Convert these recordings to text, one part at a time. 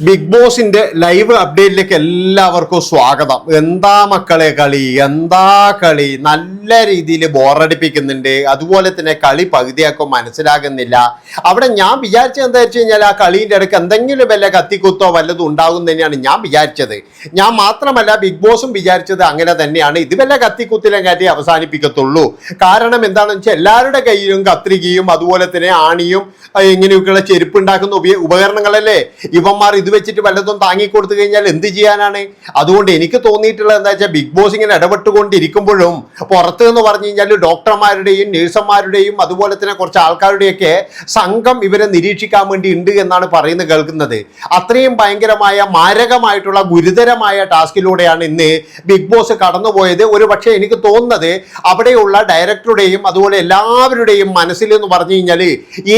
Big ബോസിന്റെ live അപ്ഡേറ്റിലേക്ക് എല്ലാവർക്കും സ്വാഗതം. എന്താ മക്കളെ കളി? എന്താ കളി? നല്ല രീതിയിൽ ബോറടിപ്പിക്കുന്നുണ്ട്. അതുപോലെ തന്നെ കളി പകുതിയാക്കും മനസ്സിലാകുന്നില്ല. അവിടെ ഞാൻ വിചാരിച്ചത് എന്താ വെച്ച് കഴിഞ്ഞാൽ ആ കളീന്റെ ഇടയ്ക്ക് എന്തെങ്കിലും വല്ല കത്തിക്കുത്തോ വല്ലതും ഉണ്ടാകും തന്നെയാണ് ഞാൻ വിചാരിച്ചത്. ഞാൻ മാത്രമല്ല ബിഗ് ബോസും വിചാരിച്ചത് അങ്ങനെ തന്നെയാണ്. ഇത് വല്ല കത്തിക്കുത്തിലും കാറ്റി അവസാനിപ്പിക്കത്തുള്ളൂ. കാരണം എന്താണെന്ന് വെച്ചാൽ എല്ലാവരുടെ കയ്യിലും കത്രികയും അതുപോലെ തന്നെ ആണിയും ഇങ്ങനെയൊക്കെയുള്ള ചെരുപ്പ് ഉണ്ടാക്കുന്ന ഉപ- ഉപകരണങ്ങളല്ലേ? ഇവന്മാർ ഇത് വെച്ചിട്ട് വല്ലതും താങ്ങി കൊടുത്തു കഴിഞ്ഞാൽ എന്ത് ചെയ്യാനാണ്? അതുകൊണ്ട് എനിക്ക് തോന്നിയിട്ടുള്ളത് എന്താ വെച്ചാൽ ബിഗ് ബോസ് ഇങ്ങനെ ഇടപെട്ടുകൊണ്ടിരിക്കുമ്പോഴും പുറത്ത് എന്ന് പറഞ്ഞു കഴിഞ്ഞാൽ ഡോക്ടർമാരുടെയും നഴ്സുമാരുടെയും അതുപോലെ തന്നെ കുറച്ച് ആൾക്കാരുടെയൊക്കെ സംഘം ഇവരെ നിരീക്ഷിക്കാൻ വേണ്ടി ഉണ്ട് എന്നാണ് പറയുന്നത് കേൾക്കുന്നത്. അത്രയും ഭയങ്കരമായ മാരകമായിട്ടുള്ള ഗുരുതരമായ ടാസ്കിലൂടെയാണ് ഇന്ന് ബിഗ് ബോസ് കടന്നുപോയത്. ഒരു പക്ഷേ എനിക്ക് തോന്നുന്നത് അവിടെയുള്ള ഡയറക്ടറുടെയും അതുപോലെ എല്ലാവരുടെയും മനസ്സിൽ എന്ന് പറഞ്ഞു കഴിഞ്ഞാൽ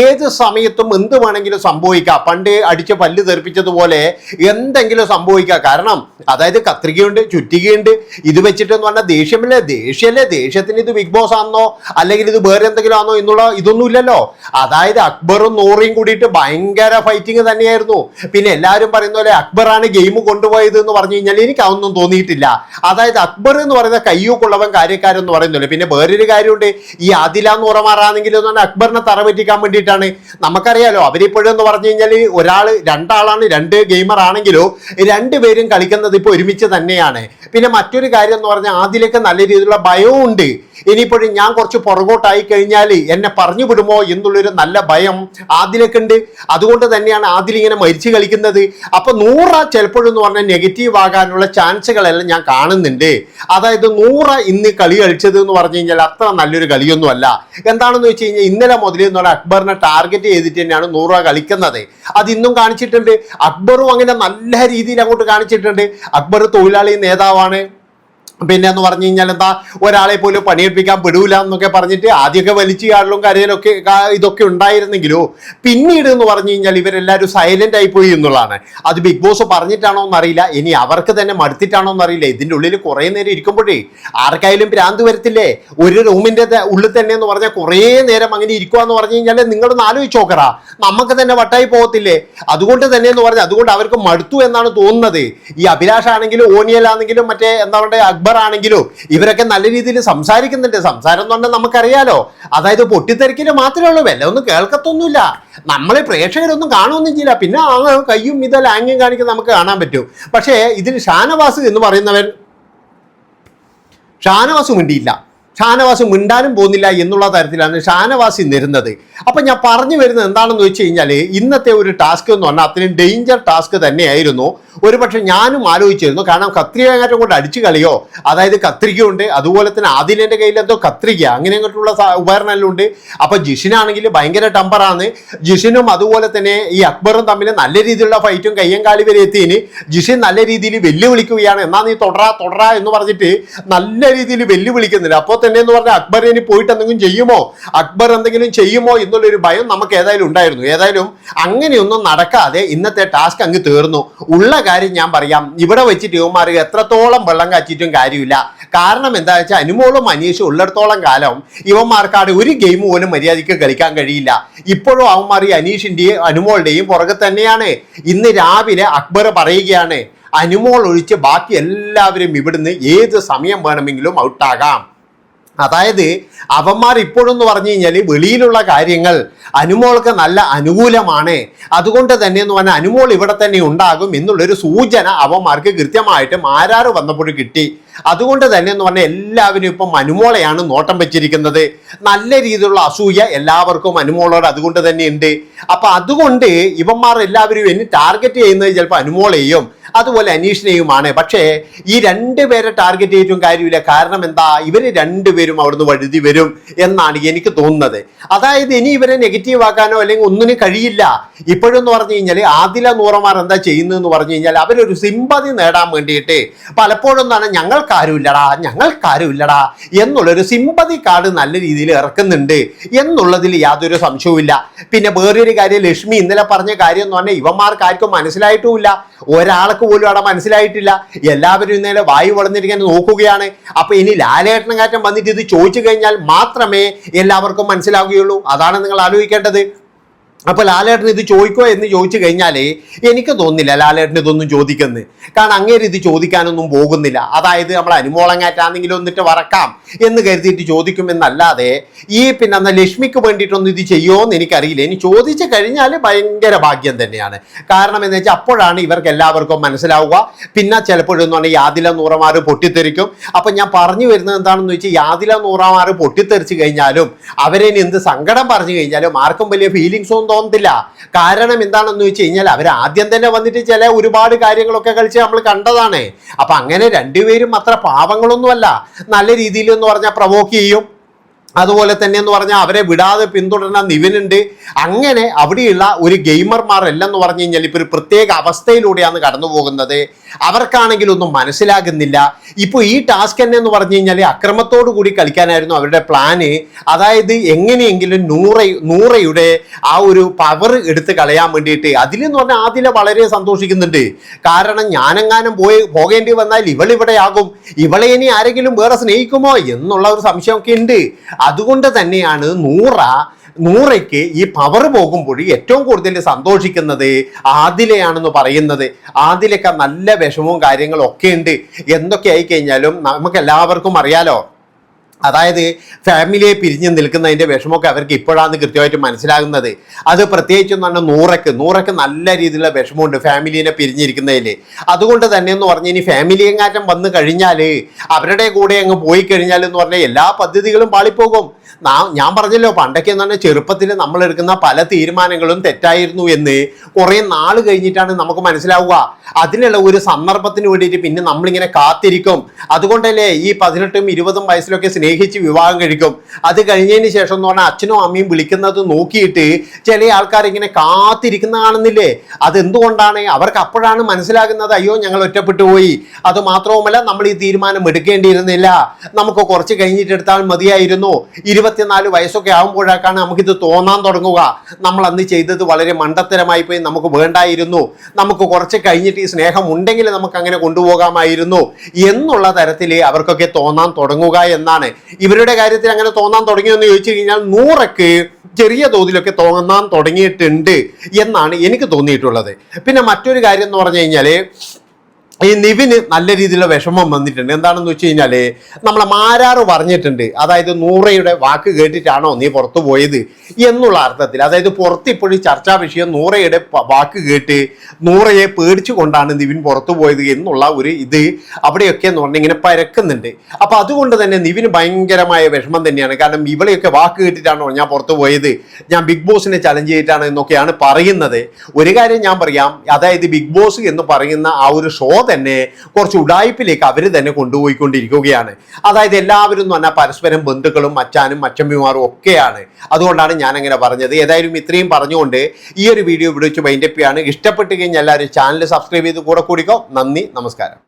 ഏത് സമയത്തും എന്ത് വേണമെങ്കിലും സംഭവിക്കാം. പണ്ട് അടിച്ച പല്ല് തെറിപ്പിച്ചതുപോലെ എന്തെങ്കിലും സംഭവിക്കുക കാരണം അതായത് കത്രികയുണ്ട് ചുറ്റികയുണ്ട് ഇത് വെച്ചിട്ട് എന്ന് പറഞ്ഞാൽ ദേഷ്യമല്ലേ? ദേഷ്യമല്ലേ? ദേഷ്യത്തിന് ഇത് ബിഗ് ബോസ് ആണെന്നോ അല്ലെങ്കിൽ ഇത് വേറെ എന്തെങ്കിലും ആണോ എന്നുള്ള ഇതൊന്നും ഇല്ലല്ലോ അതായത് അക്ബറും നൂറിയും കൂടിയിട്ട് ഭയങ്കര ഫൈറ്റിംഗ് തന്നെയായിരുന്നു. പിന്നെ എല്ലാവരും പറയുന്ന പോലെ അക്ബറാണ് ഗെയിം കൊണ്ടുപോയത് എന്ന് പറഞ്ഞു കഴിഞ്ഞാൽ എനിക്ക് അതൊന്നും തോന്നിയിട്ടില്ല. അതായത് അക്ബർ എന്ന് പറയുന്ന കയ്യൂക്കുള്ളവൻ കാര്യക്കാരൻ എന്ന് പറയുന്നില്ല പിന്നെ വേറൊരു കാര്യമുണ്ട് ഈ ആദില എന്ന് ഉറമാറാണെങ്കിൽ എന്ന് പറഞ്ഞാൽ അക്ബറിനെ തറ പറ്റിക്കാൻ വേണ്ടിയിട്ടാണ്. നമുക്കറിയാലോ അവരിപ്പോഴും എന്ന് പറഞ്ഞു കഴിഞ്ഞാൽ ഒരാൾ രണ്ടാളാണ് രണ്ട് ഗെയിമർ ആണെങ്കിലോ രണ്ടുപേരും കളിക്കുന്നത് ഇപ്പോൾ ഒരുമിച്ച് തന്നെയാണ്. പിന്നെ മറ്റൊരു കാര്യം എന്ന് പറഞ്ഞാൽ ആദ്യമൊക്കെ നല്ല രീതിയിലുള്ള ഭയവും ഉണ്ട്. ഇനിയിപ്പോഴും ഞാൻ കുറച്ച് പുറകോട്ടായി കഴിഞ്ഞാൽ എന്നെ പറഞ്ഞു വിടുമോ എന്നുള്ളൊരു നല്ല ഭയം ആദിലേക്കുണ്ട് അതുകൊണ്ട് തന്നെയാണ് ആദിൽ ഇങ്ങനെ മരിച്ചു കളിക്കുന്നത്. അപ്പൊ നൂറ ചിലപ്പോഴെന്ന് പറഞ്ഞാൽ നെഗറ്റീവ് ആകാനുള്ള ചാൻസുകളെല്ലാം ഞാൻ കാണുന്നുണ്ട്. അതായത് നൂറ ഇന്ന് കളി കളിച്ചത് എന്ന് പറഞ്ഞു കഴിഞ്ഞാൽ അത്ര നല്ലൊരു കളിയൊന്നും അല്ല എന്താണെന്ന് വെച്ച് കഴിഞ്ഞാൽ ഇന്നലെ മുതൽ എന്ന് പറഞ്ഞാൽ അക്ബറിനെ ടാർഗറ്റ് ചെയ്തിട്ട് തന്നെയാണ് നൂറ കളിക്കുന്നത്. അത് ഇന്നും കാണിച്ചിട്ടുണ്ട്. അക്ബറും അങ്ങനെ നല്ല രീതിയിൽ അങ്ങോട്ട് കാണിച്ചിട്ടുണ്ട്. അക്ബർ തൊഴിലാളി നേതാവാണ്. പിന്നെ എന്ന് പറഞ്ഞു കഴിഞ്ഞാൽ എന്താ ഒരാളെ പോലും പണിയെടുപ്പിക്കാൻ വിടൂല എന്നൊക്കെ പറഞ്ഞിട്ട് ആദ്യമൊക്കെ വലിച്ചു കാടലും കരയിലൊക്കെ ഇതൊക്കെ ഉണ്ടായിരുന്നെങ്കിലോ പിന്നീട് എന്ന് പറഞ്ഞു കഴിഞ്ഞാൽ ഇവരെല്ലാവരും സൈലന്റ് ആയിപ്പോയി എന്നുള്ളതാണ്. അത് ബിഗ് ബോസ് പറഞ്ഞിട്ടാണോ എന്നറിയില്ല. ഇനി അവർക്ക് തന്നെ മടുത്തിട്ടാണോ എന്നറിയില്ല. ഇതിന്റെ ഉള്ളിൽ കുറേ നേരം ഇരിക്കുമ്പോഴേ ആർക്കായാലും ഭ്രാന്ത് വരത്തില്ലേ? ഒരു റൂമിന്റെ ഉള്ളിൽ തന്നെ എന്ന് പറഞ്ഞാൽ കുറേ നേരം അങ്ങനെ ഇരിക്കുക എന്ന് പറഞ്ഞു കഴിഞ്ഞാൽ നിങ്ങളൊന്ന് ആലോചിച്ച് നോക്കറാ നമുക്ക് തന്നെ വട്ടായി പോകത്തില്ലേ? അതുകൊണ്ട് തന്നെ എന്ന് പറഞ്ഞാൽ അതുകൊണ്ട് അവർക്ക് മടുത്തു എന്നാണ് തോന്നുന്നത്. ഈ അഭിലാഷാണെങ്കിലും ഓനിയലാണെങ്കിലും മറ്റേ എന്താ പറയുക അക്ബർ ആണെങ്കിലും ഇവരൊക്കെ നല്ല രീതിയിൽ സംസാരിക്കുന്നുണ്ട്. സംസാരം എന്ന് പറഞ്ഞാൽ നമുക്കറിയാലോ. അതായത് പൊട്ടിത്തെറിക്കൽ മാത്രമേ ഉള്ളൂ. വല്ല ഒന്നും കേൾക്കത്തൊന്നുമില്ല. നമ്മളെ പ്രേക്ഷകരൊന്നും കാണുമൊന്നും ചെയ്യില്ല. പിന്നെ ആ കയ്യും ഇതെല്ലാം ആംഗ്യം കാണിക്കാൻ നമുക്ക് കാണാൻ പറ്റും. പക്ഷേ ഇതിൽ ഷാനവാസ് എന്ന് പറയുന്നവൻ ഷാനവാസ് മിണ്ടിയില്ല. ഷാനവാസ് മിണ്ടാനും പോകുന്നില്ല എന്നുള്ള തരത്തിലാണ് ഷാനവാസി നിരുന്നത്. അപ്പം ഞാൻ പറഞ്ഞു വരുന്നത് എന്താണെന്ന് വെച്ച് കഴിഞ്ഞാൽ ഇന്നത്തെ ഒരു ടാസ്ക് എന്ന് പറഞ്ഞാൽ അത്രയും ഡേഞ്ചർ ടാസ്ക് തന്നെയായിരുന്നു. ഒരു പക്ഷേ ഞാനും ആലോചിച്ചിരുന്നു കാരണം കത്രികങ്ങാറ്റം കൊണ്ട് അടിച്ചു കളിയോ അതായത് കത്രികയുണ്ട് അതുപോലെ തന്നെ ആദിലിന്റെ കയ്യിൽ എന്തോ കത്രിക അങ്ങനെ അങ്ങോട്ടുള്ള ഉപകരണമെല്ലാം ഉണ്ട്. അപ്പം ജിഷിനാണെങ്കിൽ ഭയങ്കര ടമ്പറാണ് ജിഷിനും അതുപോലെ തന്നെ ഈ അക്ബറും തമ്മിൽ നല്ല രീതിയിലുള്ള ഫൈറ്റും കയ്യം കാലി വരെ എത്തിയതിന് ജിഷിൻ നല്ല രീതിയിൽ വെല്ലുവിളിക്കുകയാണ്. എന്നാൽ നീ തുടരാ തുടരാ എന്ന് പറഞ്ഞിട്ട് നല്ല രീതിയിൽ വെല്ലുവിളിക്കുന്നില്ല. അപ്പോൾ തന്നെ എന്ന് പറഞ്ഞാൽ അക്ബർ ഇനി പോയിട്ട് എന്തെങ്കിലും ചെയ്യുമോ? അക്ബർ എന്തെങ്കിലും ചെയ്യുമോ എന്നുള്ളൊരു ഭയം നമുക്ക് ഏതായാലും ഉണ്ടായിരുന്നു. ഏതായാലും അങ്ങനെയൊന്നും നടക്കാതെ ഇന്നത്തെ ടാസ്ക് അങ്ങ് തീർന്നു. ഉള്ള കാര്യം ഞാൻ പറയാം. ഇവിടെ വെച്ചിട്ട് ഇവന്മാർ എത്രത്തോളം വെള്ളം കാച്ചിട്ടും കാര്യമില്ല. കാരണം എന്താ വെച്ചാൽ അനുമോളും അനീഷും ഉള്ളിടത്തോളം കാലം ഇവന്മാർക്കാട് ഒരു ഗെയിം പോലും മര്യാദയ്ക്ക് കളിക്കാൻ കഴിയില്ല. ഇപ്പോഴും അവന്മാർ ഈ അനീഷിന്റെയും അനുമോളുടെയും പുറകെ തന്നെയാണ്. ഇന്ന് രാവിലെ അക്ബർ പറയുകയാണ് അനുമോൾ ഒഴിച്ച് ബാക്കി എല്ലാവരും ഇവിടുന്ന് ഏത് സമയം വേണമെങ്കിലും ഔട്ടാകാം അതായത് അവന്മാർ ഇപ്പോഴെന്ന് പറഞ്ഞു കഴിഞ്ഞാൽ വെളിയിലുള്ള കാര്യങ്ങൾ അനുമോൾക്ക് നല്ല അനുകൂലമാണ്. അതുകൊണ്ട് തന്നെ എന്ന് പറഞ്ഞാൽ അനുമോൾ ഇവിടെ തന്നെ ഉണ്ടാകും എന്നുള്ളൊരു സൂചന അവന്മാർക്ക് കൃത്യമായിട്ട് മാരാറ് വന്നപ്പോൾ കിട്ടി. അതുകൊണ്ട് തന്നെ എന്ന് പറഞ്ഞാൽ എല്ലാവരും ഇപ്പം അനുമോളെയാണ് നോട്ടം വെച്ചിരിക്കുന്നത്. നല്ല രീതിയിലുള്ള അസൂയ എല്ലാവർക്കും അനുമോളോട് അതുകൊണ്ട് തന്നെ ഉണ്ട്. അപ്പൊ അതുകൊണ്ട് ഇവന്മാർ എല്ലാവരും എന്നെ ടാർഗറ്റ് ചെയ്യുന്നത് ചിലപ്പോൾ അനുമോളെയും അതുപോലെ അനീഷിനെയുമാണ്. പക്ഷേ ഈ രണ്ട് പേരെ ടാർഗറ്റ് ചെയ്തിട്ടും കാര്യമില്ല. കാരണം എന്താ? ഇവർ രണ്ടുപേരും അവിടുന്ന് വഴുതി വരും എന്നാണ് എനിക്ക് തോന്നുന്നത്. അതായത് ഇനി ഇവരെ നെഗറ്റീവ് ആക്കാനോ അല്ലെങ്കിൽ ഒന്നിനും കഴിയില്ല. ഇപ്പോഴെന്ന് പറഞ്ഞു കഴിഞ്ഞാൽ ആദില നൂറമാർ എന്താ ചെയ്യുന്നതെന്ന് പറഞ്ഞു കഴിഞ്ഞാൽ അവരൊരു സിമ്പതി നേടാൻ വേണ്ടിയിട്ട് പലപ്പോഴും എന്താണ് ഞങ്ങൾക്കാരുമില്ലടാ ഞങ്ങൾക്കാരുമില്ലടാ എന്നുള്ളൊരു സിമ്പതി കാർഡ് നല്ല രീതിയിൽ ഇറക്കുന്നുണ്ട് എന്നുള്ളതിൽ യാതൊരു സംശയവുമില്ല പിന്നെ വേറൊരു കാര്യം ലക്ഷ്മി ഇന്നലെ പറഞ്ഞ കാര്യം എന്ന് പറഞ്ഞാൽ ഇവന്മാർക്ക് ആർക്കും മനസ്സിലായിട്ടുമില്ല ഒരാൾക്ക് പോലും അവിടെ മനസ്സിലായിട്ടില്ല. എല്ലാവരും ഇന്നലെ വായു വളർന്നിരിക്കാൻ നോക്കുകയാണ്. അപ്പൊ ഇനി ലാലേട്ടനങ്ങാറ്റം വന്നിട്ട് ഇത് ചോദിച്ചു കഴിഞ്ഞാൽ മാത്രമേ എല്ലാവർക്കും മനസ്സിലാവുകയുള്ളൂ. അതാണ് നിങ്ങൾ ആലോചിക്കേണ്ടത്. അപ്പൊ ലാലേട്ടൻ ഇത് ചോദിക്കോ എന്ന് ചോദിച്ചു കഴിഞ്ഞാൽ എനിക്ക് തോന്നുന്നില്ല ലാലേട്ടൻ ഇതൊന്നും ചോദിക്കുന്നത് കാരണം അങ്ങേര് ഇത് ചോദിക്കാനൊന്നും പോകുന്നില്ല. അതായത് നമ്മൾ അനുമോളങ്ങാറ്റാണെങ്കിലും ഒന്നിട്ട് വറക്കാം എന്ന് കരുതിയിട്ട് ചോദിക്കുമെന്നല്ലാതെ ഈ പിന്നെ അന്ന ലക്ഷ്മിക്ക് വേണ്ടിയിട്ടൊന്നും ഇത് ചെയ്യുമോ എന്ന് എനിക്കറിയില്ല. ഇനി ചോദിച്ചു കഴിഞ്ഞാൽ ഭയങ്കര ഭാഗ്യം തന്നെയാണ്. കാരണം എന്ന് വെച്ചാൽ അപ്പോഴാണ് ഇവർക്ക് എല്ലാവർക്കും മനസ്സിലാവുക. പിന്നെ ചിലപ്പോഴെന്ന് പറഞ്ഞാൽ യാതില നൂറമാർ പൊട്ടിത്തെറിക്കും. അപ്പൊ ഞാൻ പറഞ്ഞു വരുന്നത് എന്താണെന്ന് വെച്ചാൽ യാതില നൂറമാർ പൊട്ടിത്തെറിച്ച് കഴിഞ്ഞാലും അവരെ എന്ത് സങ്കടം പറഞ്ഞു കഴിഞ്ഞാലും ആർക്കും വലിയ ഫീലിങ്സ് ഒന്നും തോന്നത്തില്ല. കാരണം എന്താണെന്ന് വെച്ച് കഴിഞ്ഞാൽ അവർ ആദ്യം തന്നെ വന്നിട്ട് ചില ഒരുപാട് കാര്യങ്ങളൊക്കെ കളിച്ച് നമ്മൾ കണ്ടതാണ്. അപ്പൊ അങ്ങനെ രണ്ടുപേരും അത്ര പാവങ്ങളൊന്നുമല്ല. നല്ല രീതിയിൽ എന്ന് പറഞ്ഞാൽ പ്രവോക്ക് ചെയ്യും. അതുപോലെ തന്നെ എന്ന് പറഞ്ഞാൽ അവരെ വിടാതെ പിന്തുടരുന്ന നിവിനുണ്ട്. അങ്ങനെ അവിടെയുള്ള ഒരു ഗെയിമർമാർ എല്ലാം എന്ന് പറഞ്ഞു കഴിഞ്ഞാൽ ഇപ്പോൾ ഒരു പ്രത്യേക അവസ്ഥയിലൂടെയാണ് കടന്നു പോകുന്നത്. അവർക്കാണെങ്കിൽ ഒന്നും മനസ്സിലാകുന്നില്ല. ഇപ്പോൾ ഈ ടാസ്ക് തന്നെ എന്ന് പറഞ്ഞു കഴിഞ്ഞാൽ അക്രമത്തോടു കൂടി കളിക്കാനായിരുന്നു അവരുടെ പ്ലാന് അതായത് എങ്ങനെയെങ്കിലും നൂറ നൂറയുടെ ആ ഒരു പവർ എടുത്ത് കളയാൻ വേണ്ടിയിട്ട്. അതിലെന്ന് പറഞ്ഞാൽ ആദ്യം വളരെ സന്തോഷിക്കുന്നുണ്ട്. കാരണം ഞാനെങ്ങാനും പോയി പോകേണ്ടി വന്നാൽ ഇവളിവിടെയാകും. ഇവളെ ഇനി ആരെങ്കിലും വേറെ സ്നേഹിക്കുമോ എന്നുള്ള ഒരു സംശയമൊക്കെ ഉണ്ട്. അതുകൊണ്ട് തന്നെയാണ് നൂറ നൂറയ്ക്ക് ഈ പവർ പോകുമ്പോൾ ഏറ്റവും കൂടുതൽ സന്തോഷിക്കുന്നത് ആദിലയാണെന്ന് പറയുന്നത്. ആദിലൊക്കെ നല്ല വിഷമവും കാര്യങ്ങളും ഒക്കെ ഉണ്ട്. എന്തൊക്കെ ആയി കഴിഞ്ഞാലും നമുക്ക് എല്ലാവർക്കും അറിയാലോ? അതായത് ഫാമിലിയെ പിരിഞ്ഞ് നിൽക്കുന്നതിന്റെ വിഷമമൊക്കെ അവർക്ക് ഇപ്പോഴാണ് കൃത്യമായിട്ട് മനസ്സിലാകുന്നത്. അത് പ്രത്യേകിച്ചും പറഞ്ഞാൽ നൂറയ്ക്ക് നൂറയ്ക്ക് നല്ല രീതിയിലുള്ള വിഷമമുണ്ട് ഫാമിലീനെ പിരിഞ്ഞിരിക്കുന്നതിൽ. അതുകൊണ്ട് തന്നെ എന്ന് പറഞ്ഞാൽ ഇനി ഫാമിലി എങ്ങാറ്റം വന്നു കഴിഞ്ഞാൽ അവരുടെ കൂടെ അങ്ങ് പോയി കഴിഞ്ഞാൽ എന്ന് പറഞ്ഞാൽ എല്ലാ പദ്ധതികളും പാളിപ്പോകും. ഞാൻ പറഞ്ഞല്ലോ പണ്ടൊക്കെ എന്ന് പറഞ്ഞാൽ ചെറുപ്പത്തിൽ നമ്മൾ എടുക്കുന്ന പല തീരുമാനങ്ങളും തെറ്റായിരുന്നു എന്ന് കുറേ നാൾ കഴിഞ്ഞിട്ടാണ് നമുക്ക് മനസ്സിലാവുക. അതിനുള്ള ഒരു സന്ദർഭത്തിന് വേണ്ടിയിട്ട് പിന്നെ നമ്മളിങ്ങനെ കാത്തിരിക്കും. അതുകൊണ്ടല്ലേ ഈ പതിനെട്ടും ഇരുപതും വയസ്സിലൊക്കെ സ്നേഹിച്ച് വിവാഹം കഴിക്കും. അത് കഴിഞ്ഞതിന് ശേഷം എന്ന് പറഞ്ഞാൽ അച്ഛനും അമ്മയും വിളിക്കുന്നത് നോക്കിയിട്ട് ചില ആൾക്കാർ ഇങ്ങനെ കാത്തിരിക്കുന്ന കാണുന്നില്ലേ അതെന്തുകൊണ്ടാണ്? അവർക്ക് അപ്പോഴാണ് മനസ്സിലാകുന്നത് അയ്യോ ഞങ്ങൾ ഒറ്റപ്പെട്ടു പോയി. അത് മാത്രവുമല്ല നമ്മൾ ഈ തീരുമാനം എടുക്കേണ്ടിയിരുന്നില്ല. നമുക്ക് കുറച്ച് കഴിഞ്ഞിട്ട് എടുത്താൽ മതിയായിരുന്നു. ഇരുപത്തിനാല് വയസ്സൊക്കെ ആകുമ്പോഴേക്കാണ് നമുക്കിത് തോന്നാൻ തുടങ്ങുക. നമ്മൾ അന്ന് ചെയ്തത് വളരെ മണ്ടത്തരമായി പോയി നമുക്ക് വേണ്ടായിരുന്നു. നമുക്ക് കുറച്ച് കഴിഞ്ഞിട്ട് ഈ സ്നേഹം ഉണ്ടെങ്കിൽ നമുക്ക് അങ്ങനെ കൊണ്ടുപോകാമായിരുന്നു. എന്നുള്ള തരത്തിൽ അവർക്കൊക്കെ തോന്നാൻ തുടങ്ങുക എന്നാണ്. ഇവരുടെ കാര്യത്തിൽ അങ്ങനെ തോന്നാൻ തുടങ്ങിയെന്ന് ചോദിച്ചു കഴിഞ്ഞാൽ നൂറൊക്കെ ചെറിയ തോതിലൊക്കെ തോന്നാൻ തുടങ്ങിയിട്ടുണ്ട് എന്നാണ് എനിക്ക് തോന്നിയിട്ടുള്ളത്. പിന്നെ മറ്റൊരു കാര്യം എന്ന് പറഞ്ഞു കഴിഞ്ഞാൽ ഈ നിവിന് നല്ല രീതിയിലുള്ള വിഷമം വന്നിട്ടുണ്ട്. എന്താണെന്ന് വെച്ച് കഴിഞ്ഞാൽ നമ്മളെ മാരാറ് പറഞ്ഞിട്ടുണ്ട്. അതായത് നൂറയുടെ വാക്ക് കേട്ടിട്ടാണോ നീ പുറത്തു പോയത് എന്നുള്ള അർത്ഥത്തിൽ. അതായത് പുറത്ത് ഇപ്പോഴും ചർച്ചാ വിഷയം നൂറയുടെ വാക്ക് കേട്ട് നൂറയെ പേടിച്ചു കൊണ്ടാണ് നിവിൻ പുറത്തു പോയത് എന്നുള്ള ഒരു ഇത് അവിടെയൊക്കെ എന്ന് പറഞ്ഞാൽ ഇങ്ങനെ പരക്കുന്നുണ്ട്. അപ്പൊ അതുകൊണ്ട് തന്നെ നിവിന് ഭയങ്കരമായ വിഷമം തന്നെയാണ്. കാരണം ഇവളെയൊക്കെ വാക്ക് കേട്ടിട്ടാണോ ഞാൻ പുറത്തു പോയത്? ഞാൻ ബിഗ് ബോസിനെ ചലഞ്ച് ചെയ്തിട്ടാണ് എന്നൊക്കെയാണ് പറയുന്നത്. ഒരു കാര്യം ഞാൻ പറയാം. അതായത് ബിഗ് ബോസ് എന്ന് പറയുന്ന ആ ഒരു ഷോ തന്നെ കുറച്ച് ഉടായ്പിലേക്ക് അവർ തന്നെ കൊണ്ടുപോയിക്കൊണ്ടിരിക്കുകയാണ്. അതായത് എല്ലാവരും എന്ന് പറഞ്ഞാൽ പരസ്പരം ബന്ധുക്കളും മച്ചാനും അച്ചമ്മിമാരും ഒക്കെയാണ്. അതുകൊണ്ടാണ് ഞാൻ അങ്ങനെ പറഞ്ഞത്. ഏതായാലും ഇത്രയും പറഞ്ഞുകൊണ്ട് ഈ ഒരു വീഡിയോ ഇവിടെ വെച്ച് മൈൻഡപ്പിയാണ് ഇഷ്ടപ്പെട്ട് കഴിഞ്ഞാൽ എല്ലാവരും ചാനൽ സബ്സ്ക്രൈബ് ചെയ്ത് കൂടെ കൂടിക്കോ. നന്ദി നമസ്കാരം.